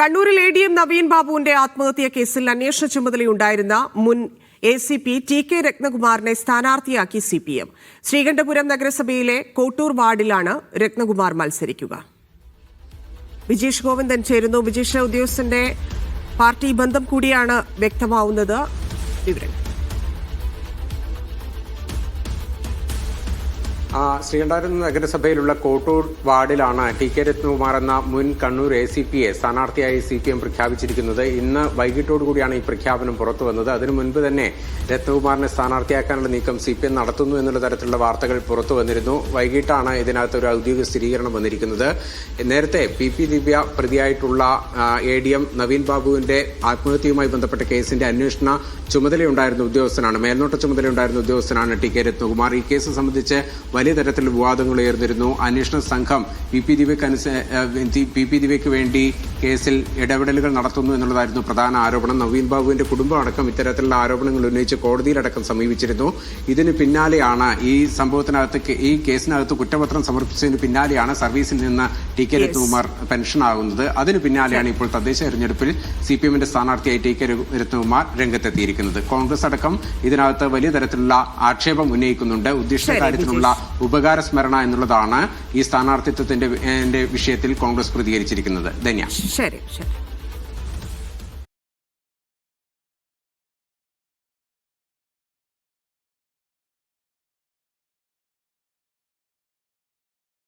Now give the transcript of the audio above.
കണ്ണൂരിൽ A D M Naveen ബാബുവിന്റെ ആത്മഹത്യാ കേസിൽ അന്വേഷണ ചുമതലയുണ്ടായിരുന്ന മുൻ A C P T K രത്നകുമാറിനെ സ്ഥാനാർത്ഥിയാക്കി സി പി എം ശ്രീകണ്ഠപുരം നഗരസഭയിലെ കോട്ടൂർ വാർഡിലാണ് രത്നകുമാർ മത്സരിക്കുക. വിജീഷ് ഗോവിന്ദൻ ചേരുന്നു. വിജീഷ് ഉദ്യോഗസ്ഥന്റെ പാർട്ടി ബന്ധം കൂടിയാണ് വ്യക്തമാവുന്നത്. വിവരങ്ങൾ. ശ്രീകണ്ഠപുരം നഗരസഭയിലുള്ള കോട്ടൂർ വാർഡിലാണ് ടി കെ രത്നകുമാർ എന്ന മുൻ കണ്ണൂർ എ സി പിയെ സ്ഥാനാർത്ഥിയായി സി പി എം പ്രഖ്യാപിച്ചിരിക്കുന്നത്. ഇന്ന് വൈകിട്ടോടുകൂടിയാണ് ഈ പ്രഖ്യാപനം പുറത്തു വന്നത്. അതിനു മുൻപ് തന്നെ രത്നകുമാറിനെ സ്ഥാനാർത്ഥിയാക്കാനുള്ള നീക്കം സി പി എം നടത്തുന്നു എന്നുള്ള തരത്തിലുള്ള വാർത്തകൾ പുറത്തു വന്നിരുന്നു. വൈകിട്ടാണ് ഇതിനകത്ത് ഒരു ഔദ്യോഗിക സ്ഥിരീകരണം വന്നിരിക്കുന്നത്. നേരത്തെ പി പി ദിവ്യ പ്രതിയായിട്ടുള്ള എ ഡി എം നവീൻ ബാബുവിന്റെ ആത്മഹത്യയുമായി ബന്ധപ്പെട്ട കേസിന്റെ അന്വേഷണ ചുമതലയുണ്ടായിരുന്ന ഉദ്യോഗസ്ഥനാണ് മേൽനോട്ട ചുമതലയുണ്ടായിരുന്ന ഉദ്യോഗസ്ഥനാണ് ടി കെ രത്നകുമാർ. ഈ കേസ് സംബന്ധിച്ച് വലിയ തരത്തിൽ വിവാദങ്ങൾ ഉയർന്നിരുന്നു. അന്വേഷണ സംഘം പി പി ദിവ്യക്ക് പി പി ദിവയ്ക്ക് വേണ്ടി കേസിൽ ഇടപെടലുകൾ നടത്തുന്നു എന്നുള്ളതായിരുന്നു പ്രധാന ആരോപണം. നവീൻ ബാബുവിന്റെ കുടുംബം അടക്കം ഇത്തരത്തിലുള്ള ആരോപണങ്ങൾ ഉന്നയിച്ച് കോടതിയിലടക്കം സമീപിച്ചിരുന്നു. ഇതിന് പിന്നാലെയാണ് ഈ സംഭവത്തിനകത്ത് ഈ കേസിനകത്ത് കുറ്റപത്രം സമർപ്പിച്ചതിന് പിന്നാലെയാണ് സർവീസിൽ നിന്ന് ടി കെ രത്നകുമാർ പെൻഷനാകുന്നത്. അതിന് പിന്നാലെയാണ് ഇപ്പോൾ തദ്ദേശ തെരഞ്ഞെടുപ്പിൽ സി പി എമ്മിന്റെ സ്ഥാനാർത്ഥിയായി ടി കെ രത്നകുമാർ രംഗത്തെത്തിയിരിക്കുന്നത്. കോൺഗ്രസ് അടക്കം ഇതിനകത്ത് വലിയ തരത്തിലുള്ള ആക്ഷേപം ഉന്നയിക്കുന്നുണ്ട്. ഉദ്ദിഷ്ട ശരി, കാര്യത്തിലുള്ള ഉപകാര സ്മരണ എന്നുള്ളതാണ് ഈ സ്ഥാനാർത്ഥിത്വത്തിന്റെ വിഷയത്തിൽ കോൺഗ്രസ് പ്രതികരിച്ചിരിക്കുന്നത്. ധന്യ. ശരി ശരി.